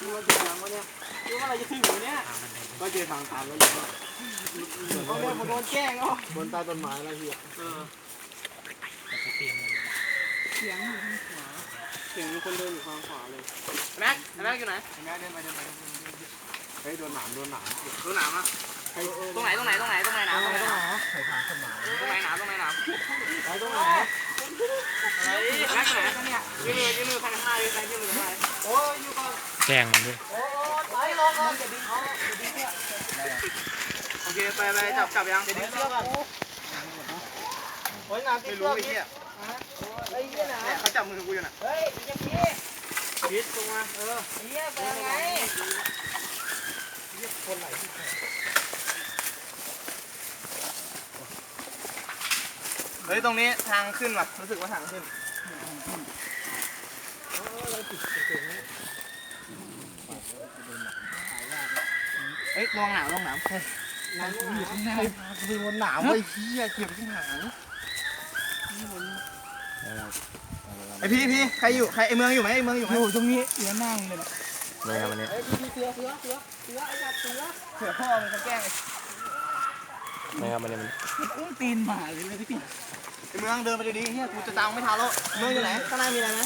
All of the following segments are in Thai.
ดูว่าจะยังวะเนี่ยดูว่าอะไรจะถึงวะเนี่ยก็เจอทางตันแล้วอยู่เขาเรียกว่าโดนแกล้งเนาะบนใต้ต้นไม้แล้วเฮียเออเสียงอยู่ทางขวาเสียงมีคนเดินอยู่ทางขวาเลยแม็กแม็กอยู่ไหนแม็กเดินไปเดินไปเฮ้ยโดนหนามโดนหนามโดนหนามอะตรงไหนตรงไหนตรงไหนตรงไหนหนามตรงไหนตรงไหนใส่ทางสมานตรงไหนหนามตรงไหนหนามไหนตรงไหนอะไรแม็กไหนเนี่ยยืนมือยืนมือข้างหน้ายืนไหนยืนมือข้างหน้าโอ้ยอยู่ก่อน แกล้งมันด้วยโอ้ไปลงก่อนอย่าดึงเขาอย่าดึงเนี่ยโอเคไปไปจับจับยังอย่าดึงเสื้อก่อนโอ้ยงานไม่รู้ไอ้เหี้ยไอ้เหี้ยนะเนี่ยเขาจับมือกูอยู่น่ะเฮ้ยยังพี่พีทตรงมาเออไอ้เหี้ยไปยังไงคนไหนที่เฮ้ยตรงนี้ทางขึ้นว่ะรู้สึกว่าทางขึ้น เฮ้ยลองหนาวลองหนาวเฮ้ยหนาวอยู่ข้างหน้าคือมันหนาวไอ้เหี้ยเก็บที่หางไอพี่พี่ใครอยู่ใครไอเมืองอยู่ไหมไอเมืองอยู่ไหมอยู่ตรงนี้เสือนั่งเลยนะไม่ครับวันนี้พี่เสือเสือเสือเสือไอ้จับเสือเสือพ่อมันเขาแกล้งไม่ครับวันนี้มันอุ้งตีนหมาเลยเลยพี่ไอเมืองเดินไปดีๆเฮียกูจะตามไม่ทันแล้วเมืองอยู่ไหนข้างหน้ามีอะไรไหม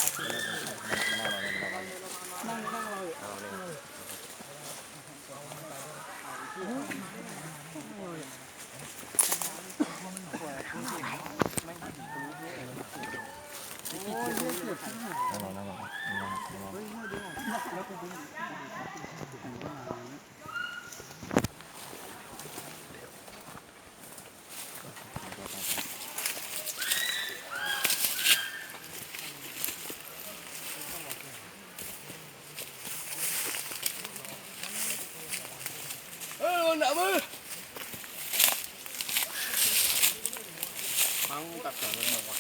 เอามือมังตัดสองมันบอกว่า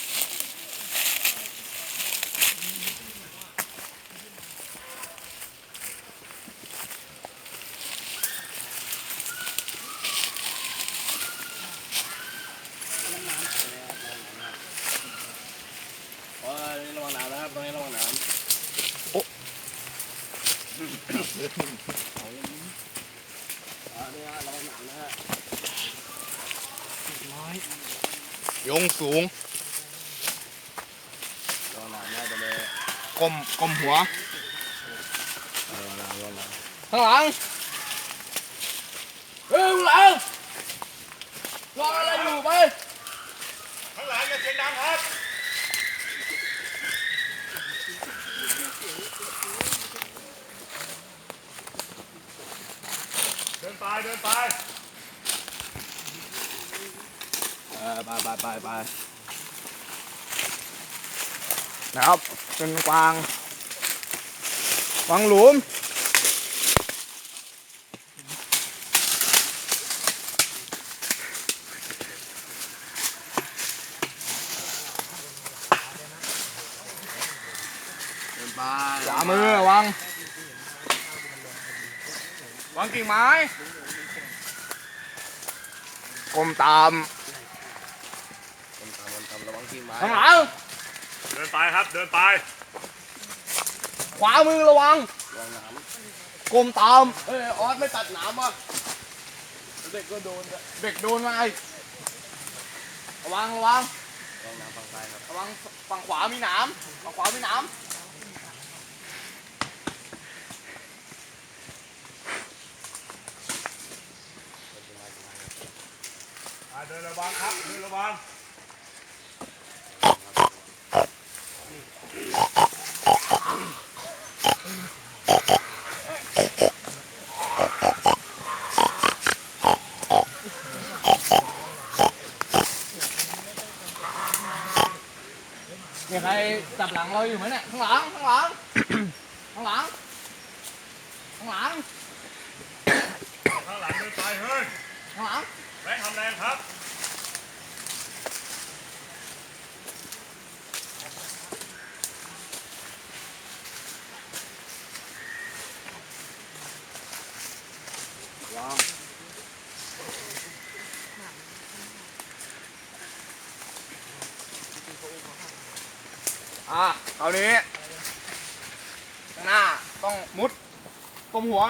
โอ้ยระวังน้ำนะครับตรงนี้ระวังน้ำ ยงสูงระวังน้ำนะตรงนี้ก้มก้มหัวระวังน้ำระวังน้ข้างหลังเฮ้ยข้างหลังรออะไรอยู่ไปข้างหลังอย่าเสียงดังครับ เดินไปเดินไปเออไปไปไปไปนะครับเป็นกวางกวางหลุม เดินไป ขวามือระวังวาง กิ่งไม้ก้มตามก้มตามกมตามระวังกิ่งไม้ข้างหลังเดินไปครับ เดินไป ขวามือระวังลองน้กลมตามเอ้ยออสไม่ตัดหนามอะเด็กก็โดนเด็กโดนมาไอ้ระวังระวังำลองน้ำฝั่งซ้ายครับระวังฝั่งขวามีหนามฝั่งขวามีหนาม เดินระวังครับเดินระวังมีใครจับหลังเราอยู่ไหมเนี่ยข้างหลังข้างหลังข้างหลังข้างหลังข้างหลังเดินไปเฮ้ย หลังแม่ทำแรงครับอะคราวนี้ข้างหน้าต้องมุดกลมหัว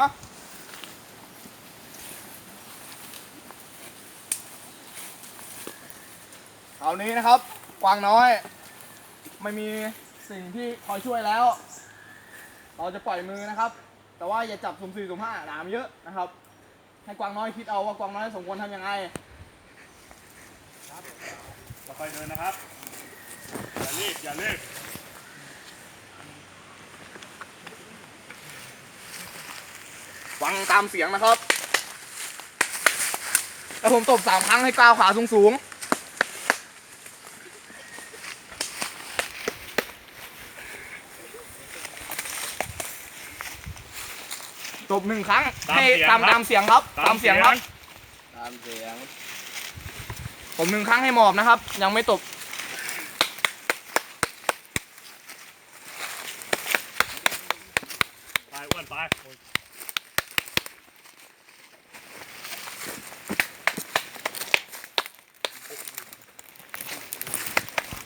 คราวนี้นะครับ กวางน้อย ไม่มีสิ่งที่คอยช่วยแล้ว เราจะปล่อยมือนะครับ แต่ว่าอย่าจับสุ่มสี่สุ่มห้าหนามเยอะนะครับ ให้กวางน้อยคิดเอาว่ากวางน้อยสมควรทำยังไงต่อไปเดินนะครับ อย่ารีบอย่ารีบฟังตามเสียงนะครับ แล้วผมตบสามครั้งให้ก้าวขาสูงสูงๆ ตบหนึ่งครั้ง ตามให้เสียงตามครับ ตามเสียงครับ ตามเสียงครับ ตามเสียงผมหนึ่งครั้งให้หมอบนะครับ ยังไม่ตบ ไปอ้วนไป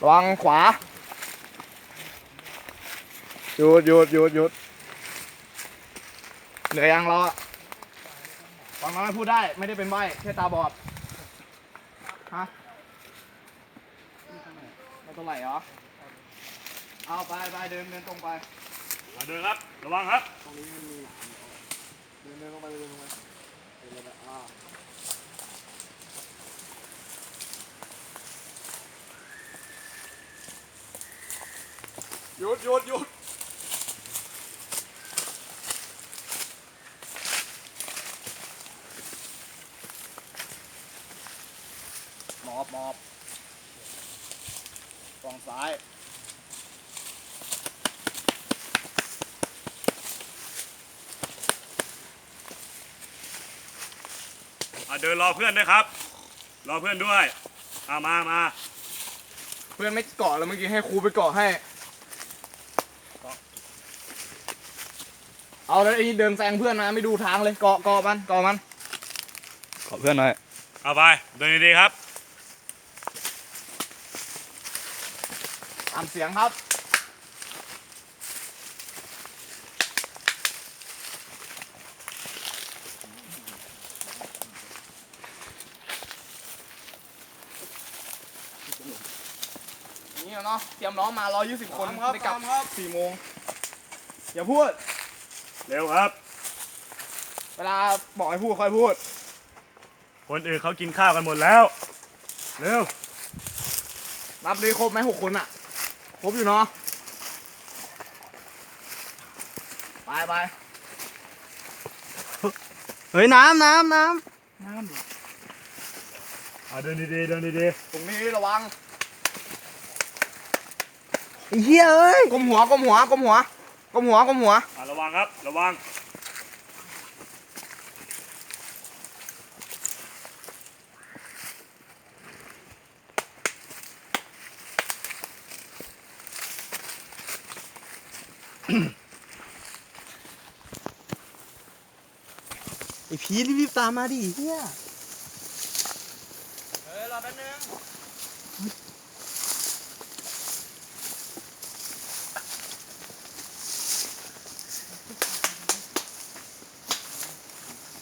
ระวังขวา หยุดหยุดหยุดหยุด เหนื่อยยังเราอะฟังน้อยพูดได้ไม่ได้เป็นใบ้แค่ตาบอด ฮะไม่เท่าไหร่เหรอ เอาไปไปเดินเดินตรงไป มาเดินครับ ระวังครับเดินเดินลงไปเดินลงไปเดินลงไปอ่าหยุดหยุดหยุดหมอบหมอบฝั่งซ้าย อะ เดินรอเพื่อนด้วยครับ รอเพื่อนด้วยอะมามาเพื่อนไม่เกาะแล้วเมื่อกี้ให้ครูไปเกาะให้ เอาแล้วไอ้นี่เดินแซงเพื่อนนะไม่ดูทางเลยเกาะเกาะมันเกาะมันเกาะเพื่อนหน่อย เอาไปเดินดีๆครับ ตามเสียงครับ เนาะ เตรียมน้องมา 120 คนไม่กลับ4โมงอย่าพูด เร็วครับ เวลาบอกให้พูดค่อยพูด คนอื่นเขากินข้าวกันหมดแล้ว เร็วนับดีครบไหมหกคนอะครบอยู่เนาะ ไปไปเฮ้ยน้ำน้ำน้อะเดินดีๆเดินดีตรงนี้ระวังำ เฮียเอ้ยก้มหัวก้มหัวก้มหัวก้มหัวก้มหัวๆอะระวังครับ ระวัง ไอพีรีบๆตามมาดิเฮีย เฮ้ยรอแป๊บนึง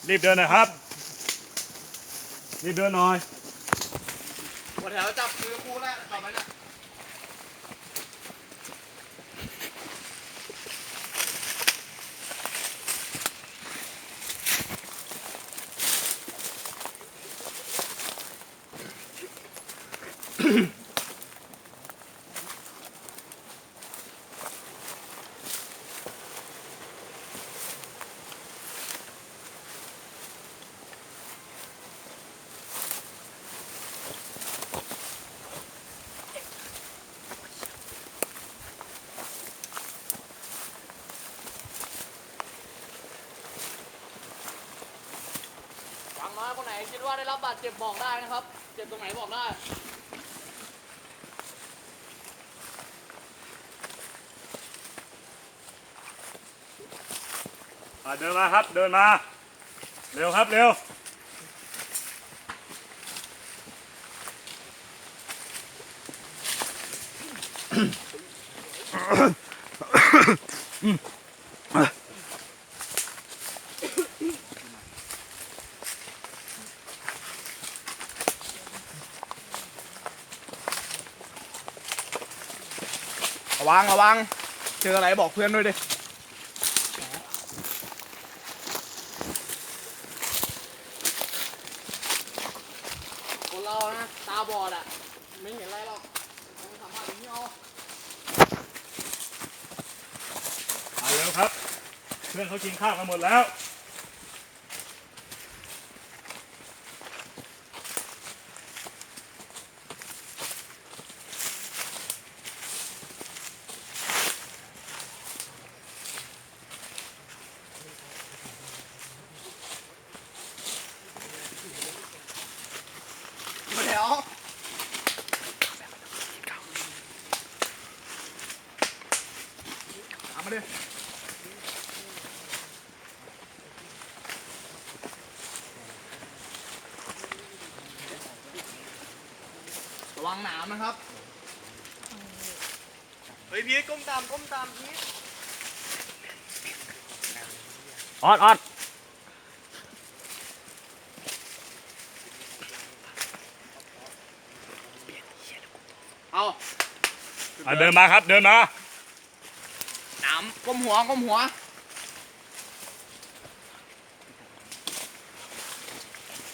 รีบเดินหนะครับ รีบเดินหน่อยหัวแถวจับมือครูแล้วต่อไปเนี่ยฟังน้อย คนไหนคิดว่าได้รับบาดเจ็บบอกได้นะครับ เจ็บตรงไหนบอกได้อะเดินมาครับ เดินมา เร็วครับ เร็วเวังระวัง เจออะไรบอกเพื่อนด้วยดิคนเรานะตาบอดอะ ไม่เห็นอะไรหรอกต้องสัมผัสอย่างนี้เอามาเร็วครับ เพื่อนเขากินข้าวกันหมดแล้ว มาเดี๋ยวตามมาดิระวังหนามนะครับ เฮ้ยพีทก้มตามก้มตามพีทออดออดเอาอะเดินมาครับ เดินมาหนามก้มหัวก้มหัว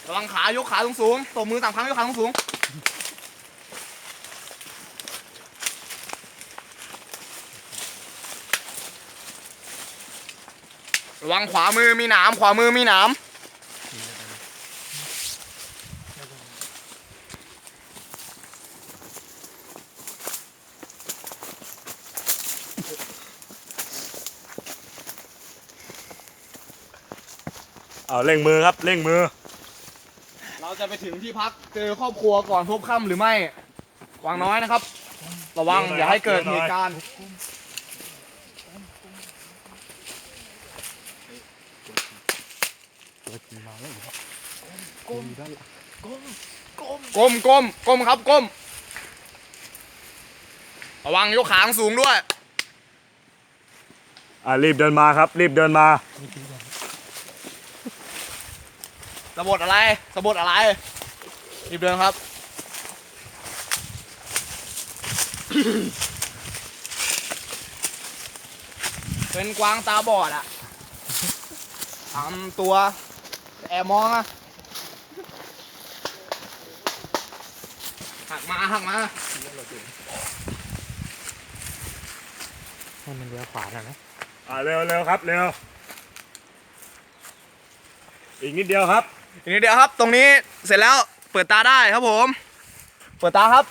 ระวังขายกขาสูงสูงๆตบมือสามครั้งยกขาสูงสูงๆระ วังขวามือมีหนามขวามือมีหนามเอาเร่งมือครับเร่งมือ เราจะไปถึงที่พักเจอครอบครัวก่อนพบค่ำหรือไม่วางน้อยนะครับ ระวังอย่าให้เกิดเหตุการณ์ ก้มก้มก้มครับก้มระวังยกขาสูงด้วย อะรีบเดินมาครับ รีบเดินมาสะบดอะไรสะบดอะไรรีบเดินครับ เป็นกวางตาบอดอะทำตัว แอบมองอะ หักมาหักมาให้มันเลี้ยวขวาหน่อยไหมอะเร็วเร็วครับเร็วอีกนิดเดียวครับ อีกนิดเดียวครับ ตรงนี้เสร็จแล้วเปิดตาได้ครับผม เปิดตาครับ